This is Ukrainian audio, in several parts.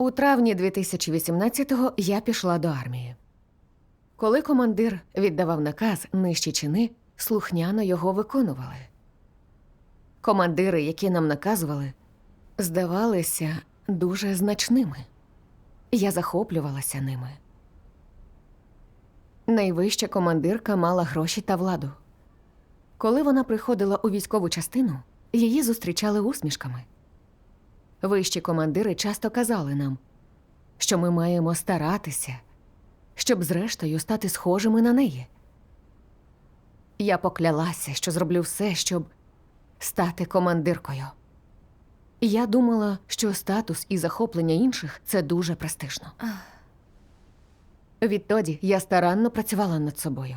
У травні 2018-го я пішла до армії. Коли командир віддавав наказ нижчі чини, слухняно його виконували. Командири, які нам наказували, здавалися дуже значними. Я захоплювалася ними. Найвища командирка мала гроші та владу. Коли вона приходила у військову частину, її зустрічали усмішками. Вищі командири часто казали нам, що ми маємо старатися, щоб зрештою стати схожими на неї. Я поклялася, що зроблю все, щоб стати командиркою. Я думала, що статус і захоплення інших це дуже престижно. Відтоді я старанно працювала над собою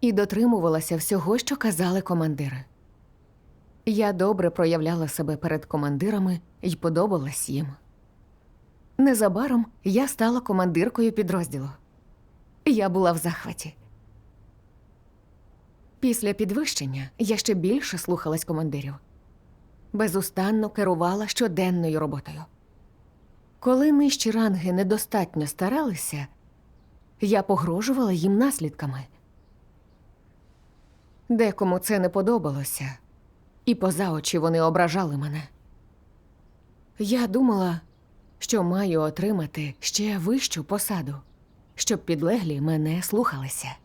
і дотримувалася всього, що казали командири. Я добре проявляла себе перед командирами і подобалась їм. Незабаром я стала командиркою підрозділу. Я була в захваті. Після підвищення я ще більше слухалась командирів. Безустанно керувала щоденною роботою. Коли нижчі ранги недостатньо старалися, я погрожувала їм наслідками. Декому це не подобалося, і поза очі вони ображали мене. Я думала, що маю отримати ще вищу посаду, щоб підлеглі мене слухалися.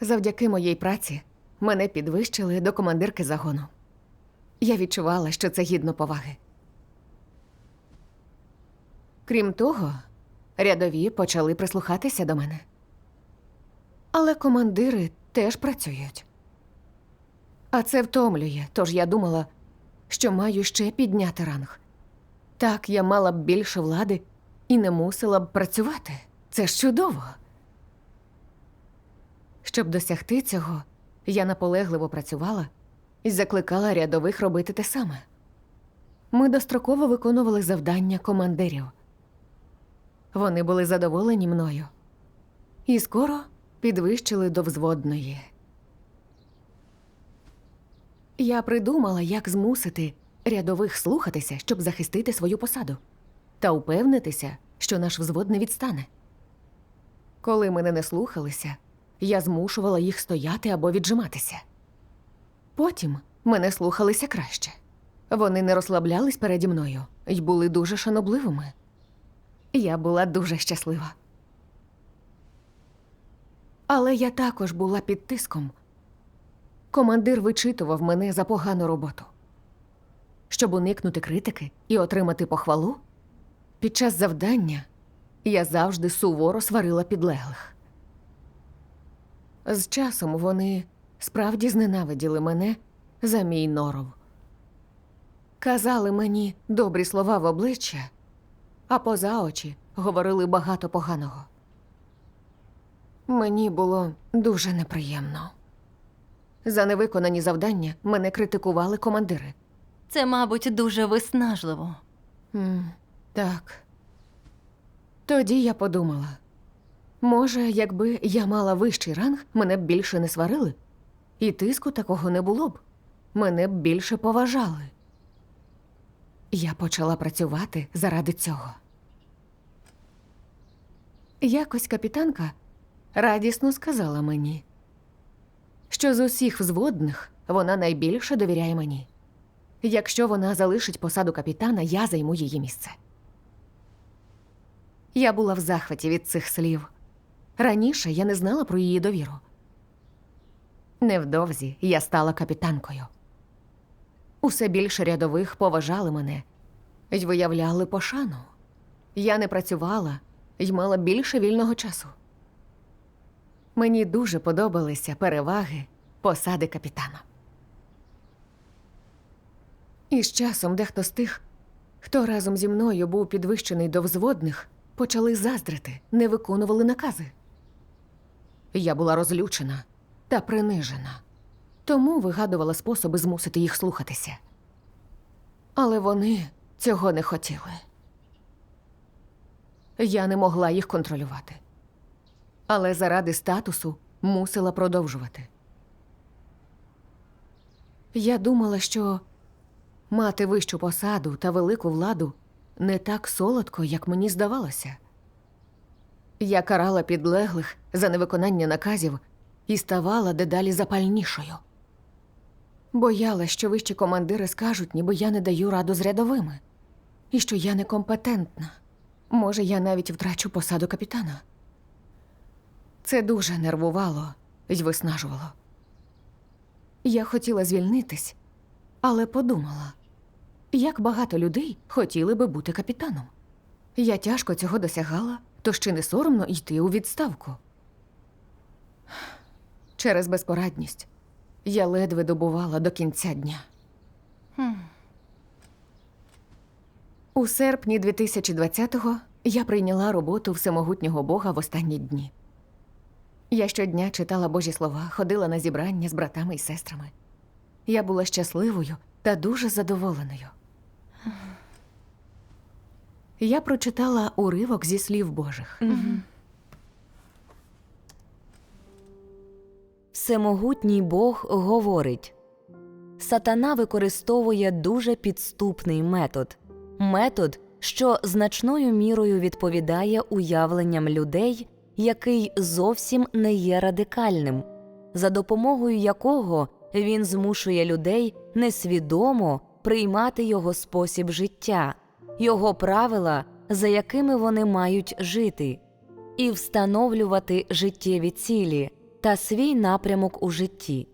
Завдяки моїй праці мене підвищили до командирки загону. Я відчувала, що це гідно поваги. Крім того, рядові почали прислухатися до мене. Але командири теж працюють. А це втомлює, тож я думала, що маю ще підняти ранг. Так я мала б більше влади і не мусила б працювати. Це ж чудово. Щоб досягти цього, я наполегливо працювала і закликала рядових робити те саме. Ми достроково виконували завдання командирів. Вони були задоволені мною і скоро підвищили до взводної. Я придумала, як змусити рядових слухатися, щоб захистити свою посаду, та упевнитися, що наш взвод не відстане. Коли мене не слухалися, я змушувала їх стояти або віджиматися. Потім мене слухалися краще. Вони не розслаблялись переді мною і були дуже шанобливими. Я була дуже щаслива. Але я також була під тиском. Командир вичитував мене за погану роботу. Щоб уникнути критики і отримати похвалу, під час завдання я завжди суворо сварила підлеглих. З часом вони справді зненавиділи мене за мій норов. Казали мені добрі слова в обличчя, а поза очі говорили багато поганого. Мені було дуже неприємно. За невиконані завдання мене критикували командири. Це, мабуть, дуже виснажливо. М, так. Тоді я подумала: може, якби я мала вищий ранг, мене б більше не сварили, і тиску такого не було б. Мене б більше поважали. Я почала працювати заради цього. Якось капітанка радісно сказала мені, що з усіх взводних вона найбільше довіряє мені. Якщо вона залишить посаду капітана, я займу її місце. Я була в захваті від цих слів. Раніше я не знала про її довіру. Невдовзі я стала капітанкою. Усе більше рядових поважали мене й виявляли пошану. Я не працювала й мала більше вільного часу. Мені дуже подобалися переваги посади капітана. І з часом дехто з тих, хто разом зі мною був підвищений до взводних, почали заздрити, не виконували накази. Я була розлючена та принижена, тому вигадувала способи змусити їх слухатися. Але вони цього не хотіли. Я не могла їх контролювати. Але заради статусу мусила продовжувати. Я думала, що Мати вищу посаду та велику владу не так солодко, як мені здавалося. Я карала підлеглих за невиконання наказів і ставала дедалі запальнішою. Бояла, що вищі командири скажуть, ніби я не даю раду з рядовими, і що я некомпетентна. Може, я навіть втрачу посаду капітана. Це дуже нервувало й виснажувало. Я хотіла звільнитись, але подумала, як багато людей хотіли би бути капітаном. Я тяжко цього досягала, то ще не соромно йти у відставку. Через безпорадність я ледве добувала до кінця дня. У серпні 2020-го я прийняла роботу всемогутнього Бога в останні дні. Я щодня читала Божі слова, ходила на зібрання з братами і сестрами. Я була щасливою та дуже задоволеною. Я прочитала уривок зі слів Божих. Всемогутній Бог говорить Сатана використовує дуже підступний метод, метод, що значною мірою відповідає уявленням людей, який зовсім не є радикальним, за допомогою якого він змушує людей несвідомо приймати його спосіб життя, його правила, за якими вони мають жити, і встановлювати життєві цілі та свій напрямок у житті.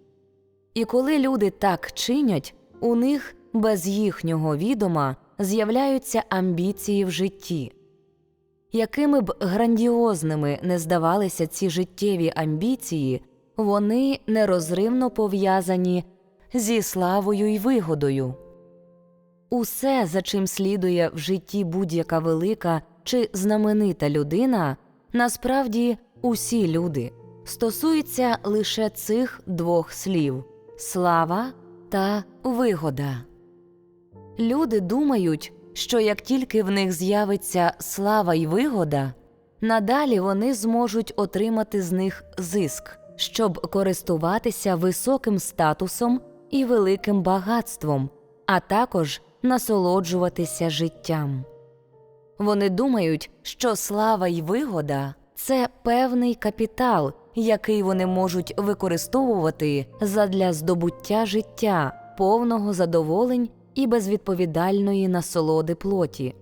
І коли люди так чинять, у них без їхнього відома з'являються амбіції в житті. Якими б грандіозними не здавалися ці життєві амбіції, вони нерозривно пов'язані зі славою й вигодою. Усе, за чим слідує в житті будь-яка велика чи знаменита людина, насправді усі люди, стосується лише цих двох слів слава та вигода. Люди думають, що як тільки в них з'явиться слава й вигода, надалі вони зможуть отримати з них зиск, щоб користуватися високим статусом і великим багатством, а також насолоджуватися життям. Вони думають, що слава й вигода це певний капітал, який вони можуть використовувати задля здобуття життя, повного задоволень і безвідповідальної насолоди плоті.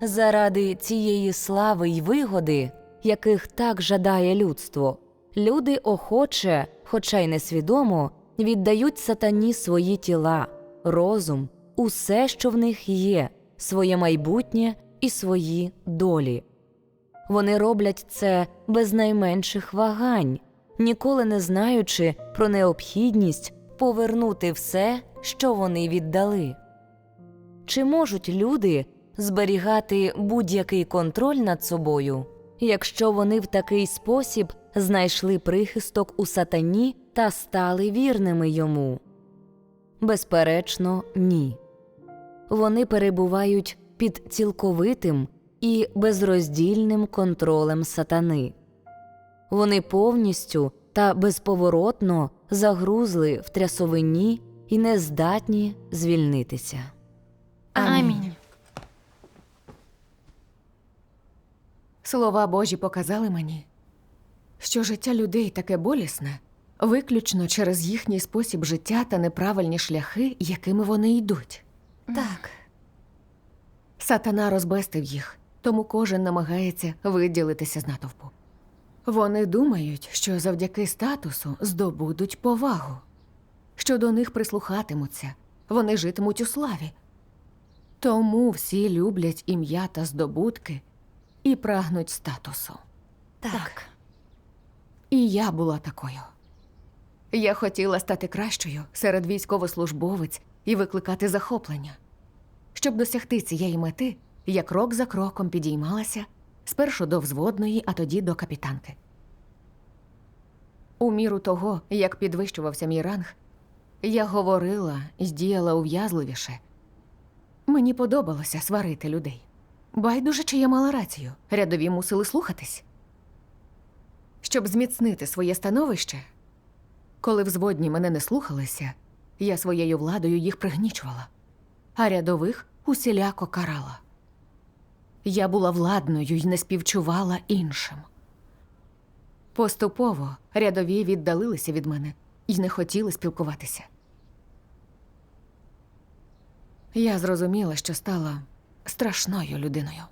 Заради цієї слави й вигоди, яких так жадає людство, люди охоче, хоча й несвідомо, віддають сатані свої тіла, розум, усе, що в них є, своє майбутнє і свої долі. Вони роблять це без найменших вагань, ніколи не знаючи про необхідність повернути все, що вони віддали. Чи можуть люди зберігати будь-який контроль над собою, якщо вони в такий спосіб знайшли прихисток у сатані та стали вірними йому? Безперечно, ні. Вони перебувають під цілковитим і безроздільним контролем сатани. Вони повністю та безповоротно загрузли в трясовині і не здатні звільнитися. Амінь. Слова Божі показали мені, що життя людей таке болісне виключно через їхній спосіб життя та неправильні шляхи, якими вони йдуть. Так. Сатана розбестив їх, тому кожен намагається виділитися з натовпу. Вони думають, що завдяки статусу здобудуть повагу, що до них прислухатимуться, вони житимуть у славі. Тому всі люблять ім'я та здобутки і прагнуть статусу. Так. І я була такою. Я хотіла стати кращою серед військовослужбовець і викликати захоплення. Щоб досягти цієї мети, я крок за кроком підіймалася спершу до взводної, а тоді до капітанки. У міру того, як підвищувався мій ранг, я говорила і діяла ув'язливіше. Мені подобалося сварити людей. Байдуже, чи я мала рацію, рядові мусили слухатись. Щоб зміцнити своє становище, коли взводні мене не слухалися, я своєю владою їх пригнічувала. а рядових усіляко карала. Я була владною і не співчувала іншим. Поступово рядові віддалилися від мене і не хотіли спілкуватися. Я зрозуміла, що стала страшною людиною.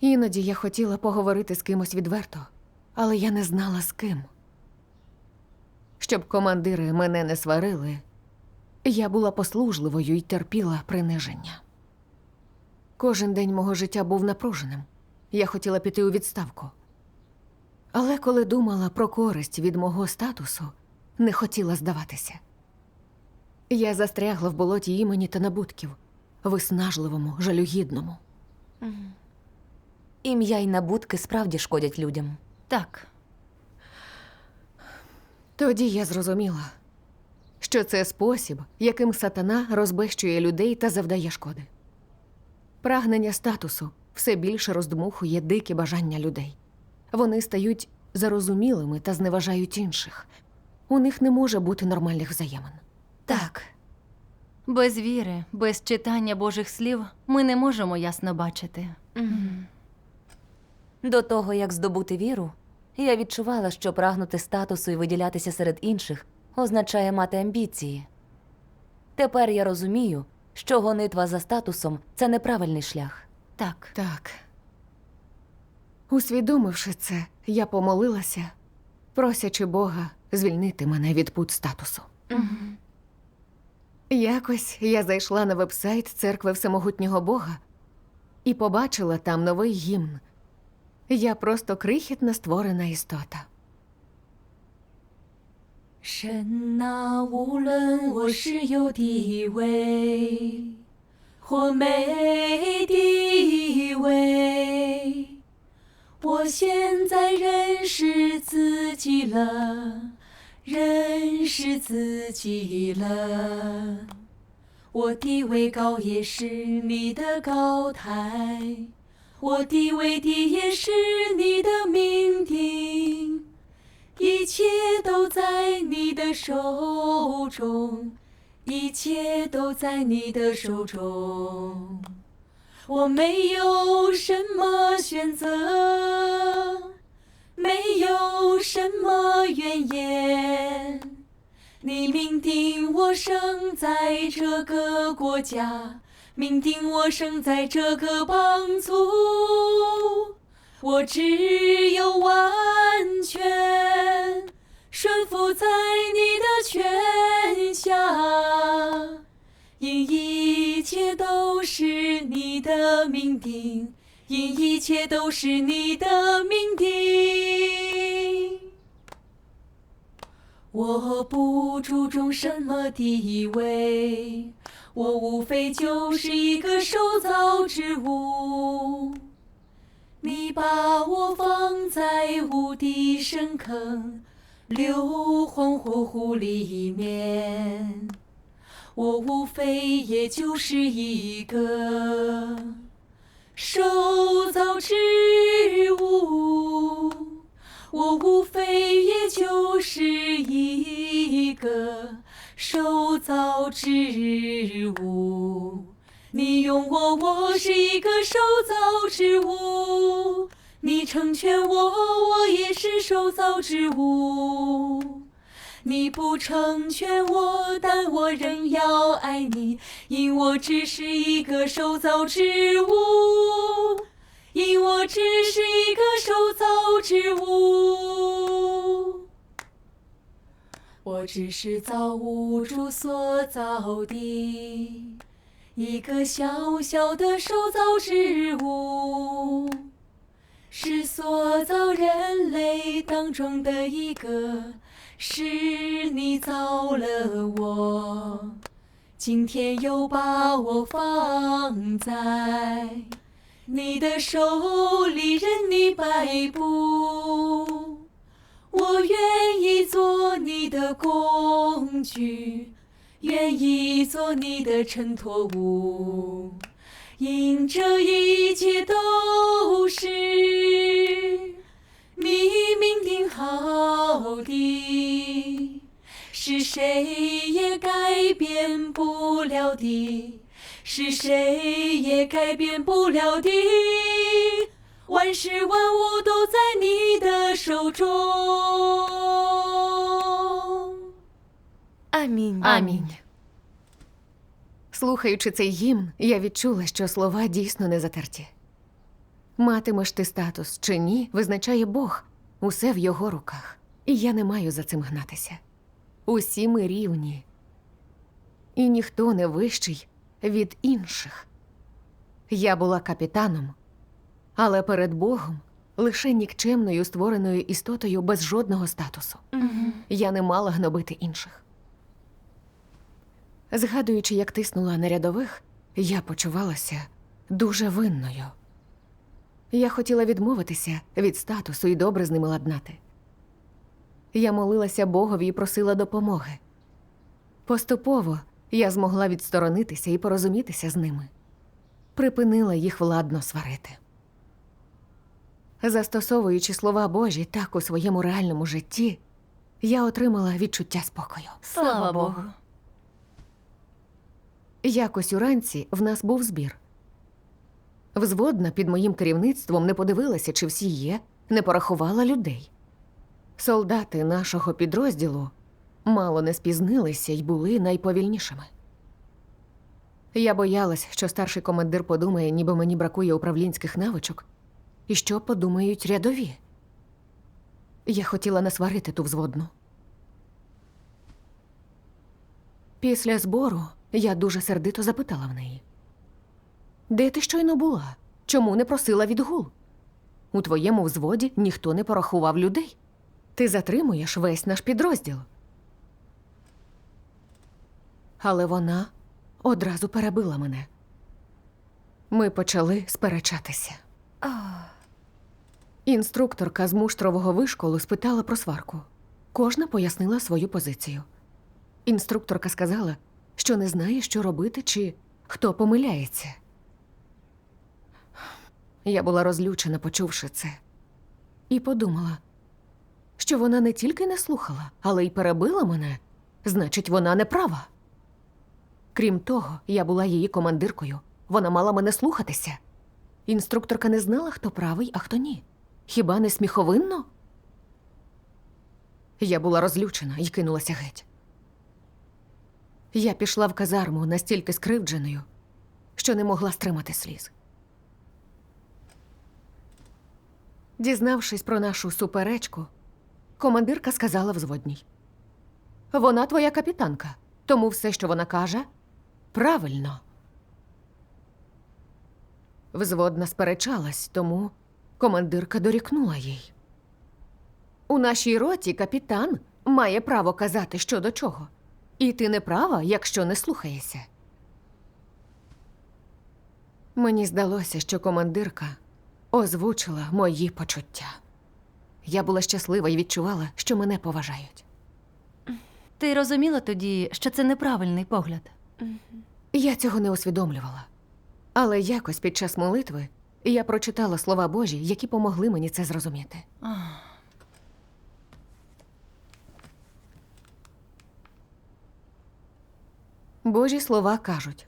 Іноді я хотіла поговорити з кимось відверто, але я не знала з ким. Щоб командири мене не сварили, я була послужливою і терпіла приниження. Кожен день мого життя був напруженим. Я хотіла піти у відставку. Але коли думала про користь від мого статусу, не хотіла здаватися. Я застрягла в болоті імені та набутків, виснажливому, жалюгідному. Ім'я й набутки справді шкодять людям. Так. Тоді я зрозуміла, що це спосіб, яким сатана розбещує людей та завдає шкоди. Прагнення статусу все більше роздмухує дикі бажання людей. Вони стають зарозумілими та зневажають інших. У них не може бути нормальних взаємин. Так. Без віри, без читання Божих слів ми не можемо ясно бачити. До того, як здобути віру, я відчувала, що прагнути статусу і виділятися серед інших означає мати амбіції. Тепер я розумію, що гонитва за статусом це неправильний шлях. Так. Так. Усвідомивши це, я помолилася, просячи Бога звільнити мене від пут статусу. Якось я зайшла на вебсайт церкви Всемогутнього Бога і побачила там новий гімн. Я просто крихітна створена істота. 神啊，无论我是有地位或没地位，我现在认识自己了， 认识自己了。我地位高也是你的高台，我地位低也是你的命定。一切都在你的手中，一切都在你的手中。我没有什么选择，没有什么怨言。你命定我生在这个国家，命定我生在这个邦族。我只有完全顺服在你的权下，因一切都是你的命定，因一切都是你的命定。我不注重什么地位，我无非就是一个受造之物。你把我放在无底深坑、硫磺火湖里面，我无非也就是一个手造之物，我无非也就是一个手造之物。你用我，我是一个手造之物；你成全我，我也是手造之物。你不成全我，但我仍要爱你，因我只是一个受造之物，因我只是一个受造之物。我只是造物主所造的。一个小小的受造之物，是塑造人类当中的一个，是你造了我，今天又把我放在你的手里，任你摆布，我愿意做你的工具。愿意做你的衬托物，因这一切都是你命定好。是谁也改变不了的，是谁也改变不了的。万事万物都在你的手中。 Амінь. Амінь. Слухаючи цей гімн, я відчула, що слова дійсно не затерті. Матимеш ти статус чи ні, визначає Бог, усе в його руках. І я не маю за цим гнатися. Усі ми рівні. І ніхто не вищий від інших. Я була капітаном, але перед Богом лише нікчемною створеною істотою без жодного статусу. Я не мала гнобити інших. Згадуючи, як тиснула на рядових, я почувалася дуже винною. Я хотіла відмовитися від статусу і добре з ними ладнати. Я молилася Богові і просила допомоги. Поступово я змогла відсторонитися і порозумітися з ними, припинила їх владно сварити. Застосовуючи слова Божі так у своєму реальному житті, я отримала відчуття спокою. Слава Богу. Якось уранці в нас був збір. Взводна під моїм керівництвом не подивилася, чи всі є, не порахувала людей. Солдати нашого підрозділу мало не спізнилися й були найповільнішими. Я боялась, що старший командир подумає, ніби мені бракує управлінських навичок, і що подумають рядові. Я хотіла не сварити ту взводну. Після збору я дуже сердито запитала в неї: Де ти щойно була? Чому не просила відгул? У твоєму взводі ніхто не порахував людей. Ти затримуєш весь наш підрозділ. Але вона одразу перебила мене. Ми почали сперечатися. Інструкторка з муштрового вишколу спитала про сварку. Кожна пояснила свою позицію. Інструкторка сказала, що не знає, що робити чи хто помиляється. Я була розлючена, почувши це, і подумала, що вона не тільки не слухала, але й перебила мене, значить, вона не права. Крім того, я була її командиркою. Вона мала мене слухатися. Інструкторка не знала, хто правий, а хто ні. Хіба не сміховинно? Я була розлючена і кинулася геть. Я пішла в казарму настільки скривдженою, що не могла стримати сліз. Дізнавшись про нашу суперечку, командирка сказала взводній: Вона твоя капітанка, тому все, що вона каже, правильно. Взводна сперечалась, тому командирка дорікнула їй. У нашій роті капітан має право казати, що до чого. І ти не права, якщо не слухаєшся. Мені здалося, що командирка озвучила мої почуття. Я була щаслива і відчувала, що мене поважають. Ти розуміла тоді, що це неправильний погляд. Я цього не усвідомлювала. Але якось під час молитви я прочитала слова Божі, які помогли мені це зрозуміти. Божі слова кажуть: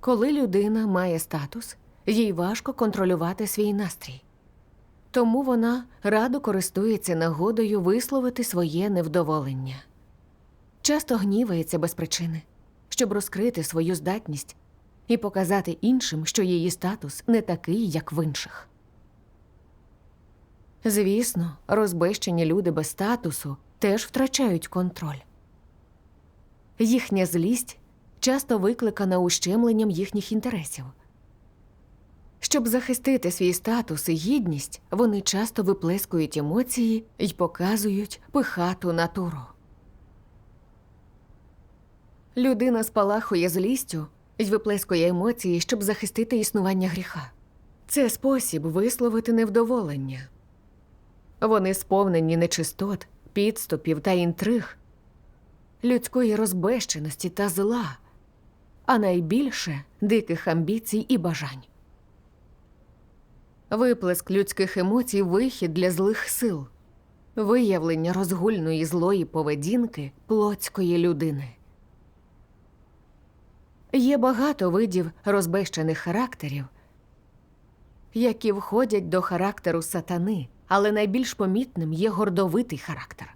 коли людина має статус, їй важко контролювати свій настрій. Тому вона радо користується нагодою висловити своє невдоволення. Часто гнівається без причини, щоб розкрити свою здатність і показати іншим, що її статус не такий, як в інших. Звісно, розбещені люди без статусу теж втрачають контроль. Їхня злість часто викликана ущемленням їхніх інтересів. Щоб захистити свій статус і гідність, вони часто виплескують емоції і показують пихату натуру. Людина спалахує злістю і виплескує емоції, щоб захистити існування гріха. Це спосіб висловити невдоволення. Вони сповнені нечистот, підступів та інтриг, людської розбещеності та зла, а найбільше диких амбіцій і бажань. Виплеск людських емоцій вихід для злих сил. виявлення розгульної злої поведінки плотської людини. Є багато видів розбещених характерів, які входять до характеру сатани, але найбільш помітним є гордовитий характер.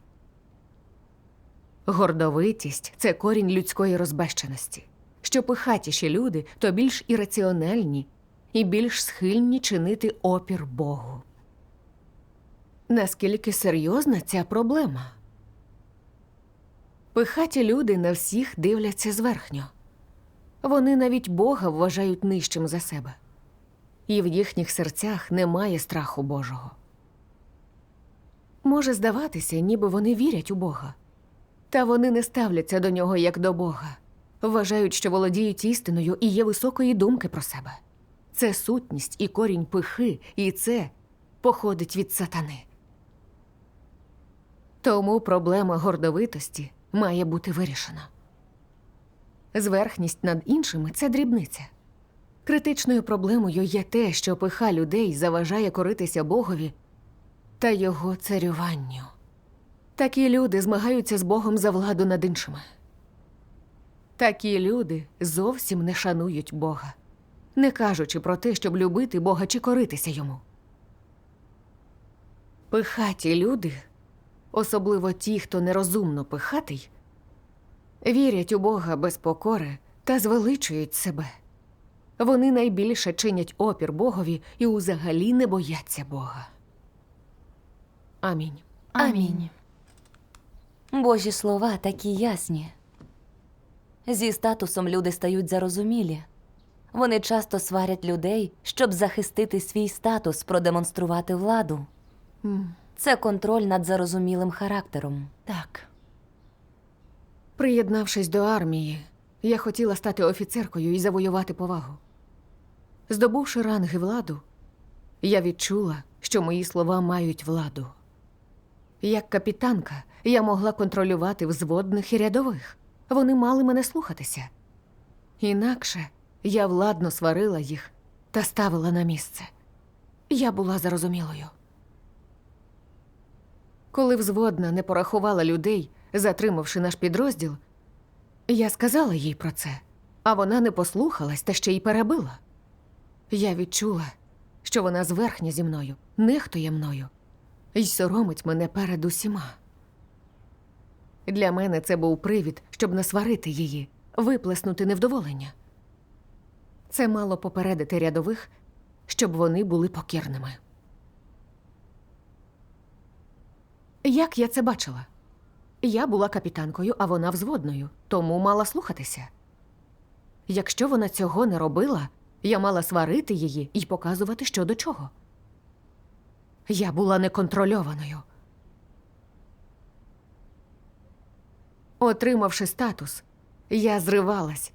Гордовитість це корінь людської розбещеності. Що пихатіші люди, то більш ірраціональні і більш схильні чинити опір Богу. Наскільки серйозна ця проблема? Пихаті люди на всіх дивляться зверхньо. Вони навіть Бога вважають нижчим за себе, і в їхніх серцях немає страху Божого. Може здаватися, ніби вони вірять у Бога, та вони не ставляться до нього як до Бога, вважають, що володіють істиною і є високої думки про себе. Це сутність і корінь пихи, і це походить від сатани. Тому проблема гордовитості має бути вирішена. Зверхність над іншими це дрібниця. Критичною проблемою є те, що пиха людей заважає коритися Богові та його царюванню. Такі люди змагаються з Богом за владу над іншими. Такі люди зовсім не шанують Бога, не кажучи про те, щоб любити Бога чи коритися йому. Пихаті люди, особливо ті, хто нерозумно пихатий, вірять у Бога без покори та звеличують себе. Вони найбільше чинять опір Богові і узагалі не бояться Бога. Амінь. Амінь. Божі слова такі ясні. Зі статусом люди стають зарозумілі. Вони часто сварять людей, щоб захистити свій статус, продемонструвати владу. Це контроль над зарозумілим характером. Так. Приєднавшись до армії, я хотіла стати офіцеркою і завоювати повагу. Здобувши ранг і владу, я відчула, що мої слова мають владу. Як капітанка, я могла контролювати взводних і рядових. Вони мали мене слухатися. Інакше я владно сварила їх та ставила на місце. Я була зарозумілою. Коли взводна не порахувала людей, затримавши наш підрозділ, я сказала їй про це, а вона не послухалась та ще й перебила. Я відчула, що вона зверхня зі мною, нехтує мною й соромить мене перед усіма. Для мене це був привід, щоб насварити її, виплеснути невдоволення. Це мало попередити рядових, щоб вони були покірними. Як я це бачила? Я була капітанкою, а вона взводною, тому мала слухатися. Якщо вона цього не робила, я мала сварити її і показувати, що до чого. Я була неконтрольованою. Отримавши статус, я зривалась,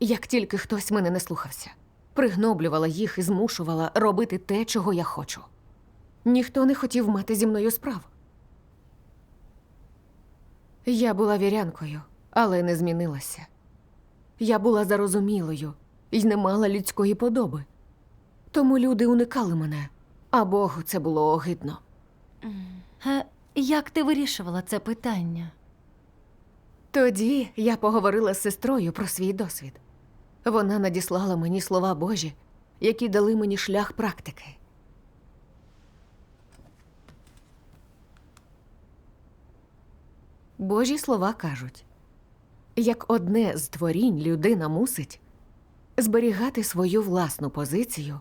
як тільки хтось мене не слухався, пригноблювала їх і змушувала робити те, чого я хочу. Ніхто не хотів мати зі мною справ. Я була вірянкою, але не змінилася. Я була зарозумілою і не мала людської подоби. Тому люди уникали мене, а Богу це було огидно. Е, як ти вирішувала це питання? Тоді я поговорила з сестрою про свій досвід. Вона надіслала мені слова Божі, які дали мені шлях практики. Божі слова кажуть: як одне з творінь людина мусить зберігати свою власну позицію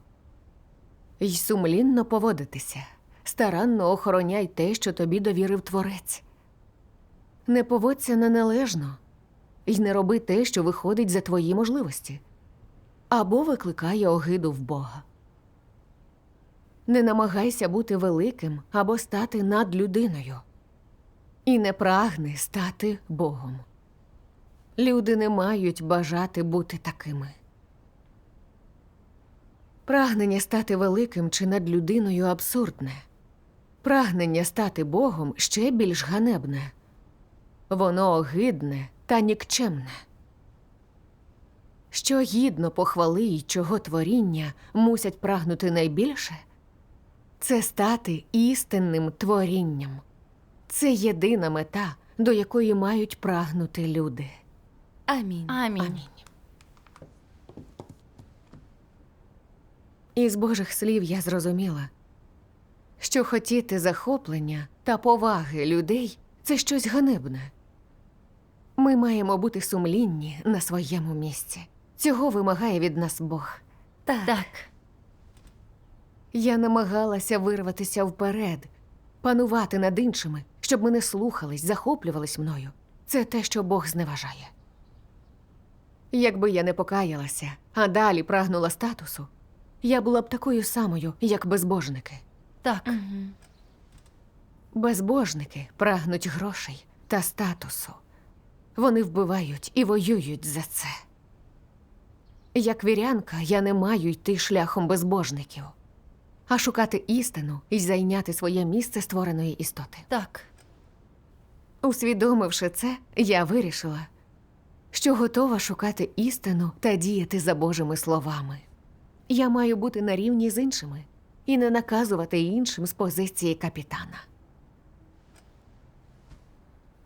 й сумлінно поводитися, старанно охороняй те, що тобі довірив творець. Не поводься неналежно й не роби те, що виходить за твої можливості, або викликає огиду в Бога. Не намагайся бути великим або стати над людиною, і не прагни стати Богом. Люди не мають бажати бути такими. Прагнення стати великим чи над людиною абсурдне. Прагнення стати Богом ще більш ганебне. Воно огидне та нікчемне. Що гідно похвали й чого творіння мусять прагнути найбільше, це стати істинним творінням. Це єдина мета, до якої мають прагнути люди. Амінь. Амінь. Із Божих слів я зрозуміла, що хотіти захоплення та поваги людей це щось ганебне. Ми маємо бути сумлінні на своєму місці. Цього вимагає від нас Бог. Так. Так. Я намагалася вирватися вперед, панувати над іншими, щоб мене слухались, захоплювались мною. Це те, що Бог зневажає. Якби я не покаялася, а далі прагнула статусу, я була б такою самою, як безбожники. Так. Безбожники прагнуть грошей та статусу. Вони вбивають і воюють за це. Як вірянка, я не маю йти шляхом безбожників, а шукати істину і зайняти своє місце створеної істоти. Так. Усвідомивши це, я вирішила, що готова шукати істину та діяти за Божими словами. Я маю бути на рівні з іншими і не наказувати іншим з позиції капітана.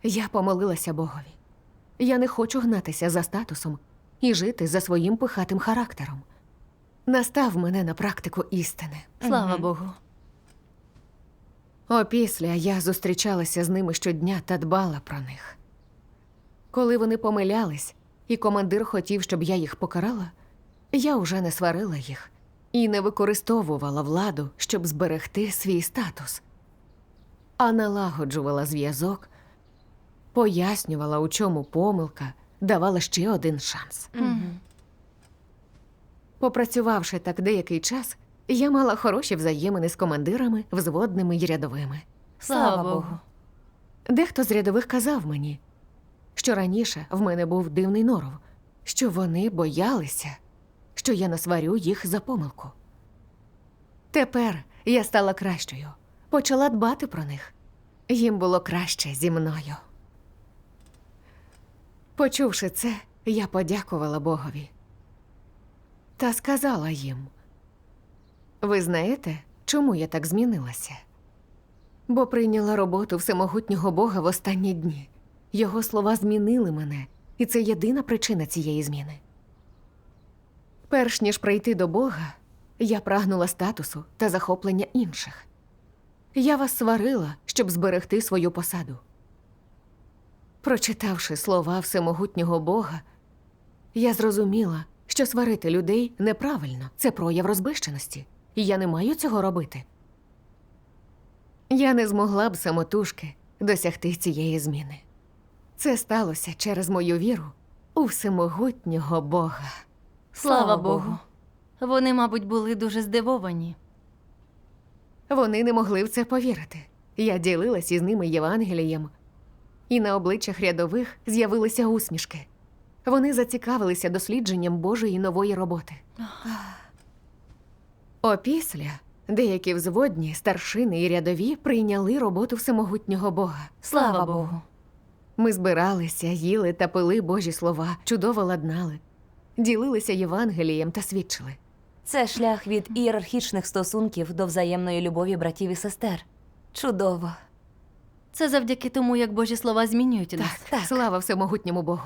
Я помолилася Богові. Я не хочу гнатися за статусом і жити за своїм пихатим характером. Настав мене на практику істини. Слава Богу. Опісля я зустрічалася з ними щодня та дбала про них. Коли вони помилялись, і командир хотів, щоб я їх покарала, я уже не сварила їх і не використовувала владу, щоб зберегти свій статус, а налагоджувала зв'язок, пояснювала, у чому помилка, давала ще один шанс. Мгм. Попрацювавши так деякий час, я мала хороші взаємини з командирами, взводними й рядовими. Слава Богу. Дехто з рядових казав мені, що раніше в мене був дивний норов, що вони боялися, що я насварю їх за помилку. Тепер я стала кращою, почала дбати про них. Їм було краще зі мною. Почувши це, я подякувала Богові та сказала їм: Ви знаєте, чому я так змінилася? бо прийняла роботу всемогутнього Бога в останні дні. Його слова змінили мене, і це єдина причина цієї зміни. Перш ніж прийти до Бога, я прагнула статусу та захоплення інших. Я вас сварила, щоб зберегти свою посаду. Прочитавши слова всемогутнього Бога, я зрозуміла, що сварити людей неправильно це прояв розбищеності, і я не маю цього робити. Я не змогла б самотужки досягти цієї зміни. Це сталося через мою віру у всемогутнього Бога. Слава Богу. Вони, мабуть, були дуже здивовані. Вони не могли в це повірити. Я ділилась із ними Євангелієм, і на обличчях рядових з'явилися усмішки. Вони зацікавилися дослідженням Божої нової роботи. Опісля деякі взводні, старшини і рядові прийняли роботу всемогутнього Бога. Слава Богу. Ми збиралися, їли та пили Божі слова, чудово ладнали, ділилися Євангелієм та свідчили. Це шлях від ієрархічних стосунків до взаємної любові братів і сестер. Чудово. Це завдяки тому, як Божі слова змінюють нас. Так, слава всемогутньому Богу.